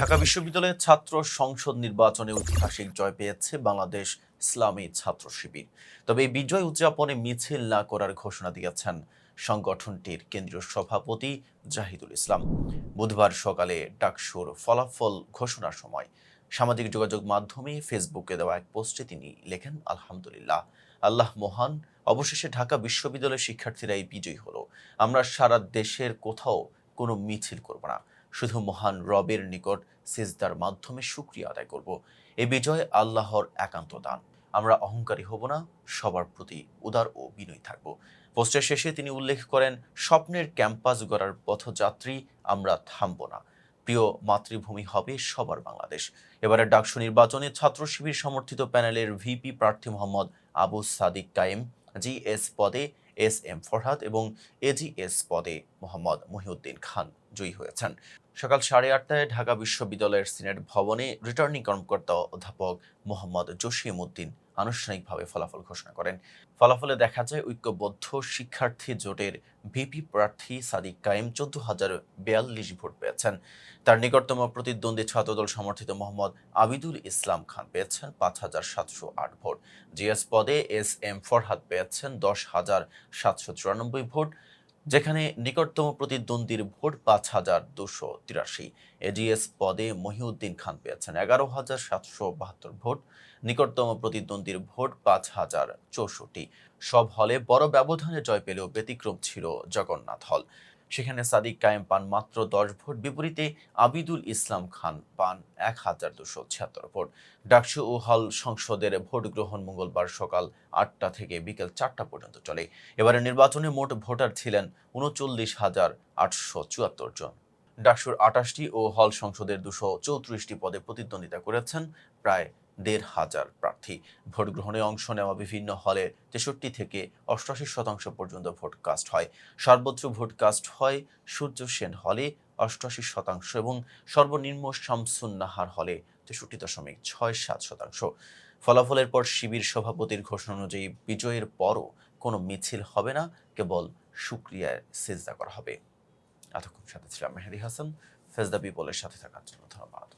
ঢাকা বিশ্ববিদ্যালয়ের ছাত্র সংসদ নির্বাচনে ঐতিহাসিক জয় পেয়েছে বাংলাদেশ ইসলামী ছাত্র শিবির। তবে এই বিজয় উদযাপনে মিছিল না করার ঘোষণা দিয়েছেন সংগঠনটির কেন্দ্রীয় সভাপতি জাহিদুল ইসলাম। বুধবার সকালে ডাকসুর ফলাফল ঘোষণার সময় সামাজিক যোগাযোগ মাধ্যমে ফেসবুকে দেওয়া এক পোস্টে তিনি লেখেন, আলহামদুলিল্লাহ, আল্লাহ মহান, অবশেষে ঢাকা বিশ্ববিদ্যালয়ের শিক্ষার্থীরা এই বিজয়ী হলো। আমরা সারা দেশের কোথাও কোনো মিছিল করব না। শুধু মহান রবের নিকট সিজদার মাধ্যমে সুক্রিয়া আদায় করব। এ বিজয় আল্লাহর একান্ত দান। আমরা অহংকারী হব না, সবার প্রতি উদার ও বিনয়ী থাকব। পোস্টের শেষে তিনি উল্লেখ করেন, স্বপ্নের ক্যাম্পাস গড়ার পথযাত্রী আমরা থামব না। প্রিয় মাতৃভূমি হবে সবার বাংলাদেশ। এবারে ডাকসু নির্বাচনে ছাত্র শিবির সমর্থিত প্যানেলের ভিপি প্রার্থী মোহাম্মদ আবু সাদিক কায়েম। জিএস পদে এস এম ফরহাদ এবং এজিএস পদে মোহাম্মদ মহিউদ্দিন খান জয়ী হয়েছেন। সকাল সাড়ে আটটায় ঢাকা বিশ্ববিদ্যালয়ের সিনেট ভবনে রিটার্নিং কর্মকর্তা অধ্যাপক মোহাম্মদ জসিম উদ্দিন আনুষ্ঠানিকভাবে ফলাফল ঘোষণা করেন। ফলাফলে দেখা যায়, ঐক্যবদ্ধ শিক্ষার্থী জোটের ভিপি প্রার্থী সাদিক কায়েম চোদ্দ হাজার বিয়াল্লিশ ভোট পেয়েছেন। তার নিকটতম প্রতিদ্বন্দ্বী ছাত্রদল সমর্থিত মোহাম্মদ আবিদুল ইসলাম খান পেয়েছেন পাঁচ হাজার সাতশো আট ভোট। জিএস পদে এস এম ফরহাদ পেয়েছেন দশ হাজার সাতশো চুরানব্বই ভোট। যেখানে নিকটতম প্রতিদ্বন্দ্বীর ভোট পাঁচ হাজার দুশো তিরাশি। এডিএস পদে মহিউদ্দিন খান পেয়েছেন এগারো হাজার সাতশো বাহাত্তর ভোট, নিকটতম প্রতিদ্বন্দ্বীর ভোট পাঁচ হাজার চৌষট্টি। সব হলে বড় ব্যবধানে জয় পেলেও ব্যতিক্রম ছিল জগন্নাথ হল। সেখানে সাদিক কায়েম পান মাত্র দশ ভোট। বিপরীতে আবিদুল ইসলাম খান পান এক হাজার দুশো ছিয়াত্তর ভোট। ডাকসু ও হল সংসদের ভোট গ্রহণ মঙ্গলবার সকাল আটটা থেকে বিকেল চারটা পর্যন্ত চলে। এবারে নির্বাচনে মোট ভোটার ছিলেন উনচল্লিশ হাজার আটশো চুয়াত্তর জন। ডাকসুর আটাশটি ও হল সংসদের দুশো চৌত্রিশটি পদে প্রতিদ্বন্দ্বিতা করেছেন প্রায় দেড় হাজার প্রার্থী। ভোট গ্রহণে অংশ নেওয়া বিভিন্ন হলে তেষট্টি থেকে অষ্টাশি শতাংশ পর্যন্ত ভোট কাস্ট হয়। সর্বোচ্চ ভোট কাস্ট হয় সূর্য সেন হলে অষ্টাশি শতাংশ এবং সর্বনিম্ন শামসুন নাহার হলে তেষট্টি দশমিক ছয় সাত শতাংশ। ফলাফলের পর শিবির সভাপতির ঘোষণা অনুযায়ী বিজয়ের পরও কোনো মিছিল হবে না, কেবল সুক্রিয়ায় সেজদা করা হবে। এতক্ষণ সাথে ছিলাম মেহেদি হাসান। ফেজদা পিপলের সাথে থাকার জন্য ধন্যবাদ।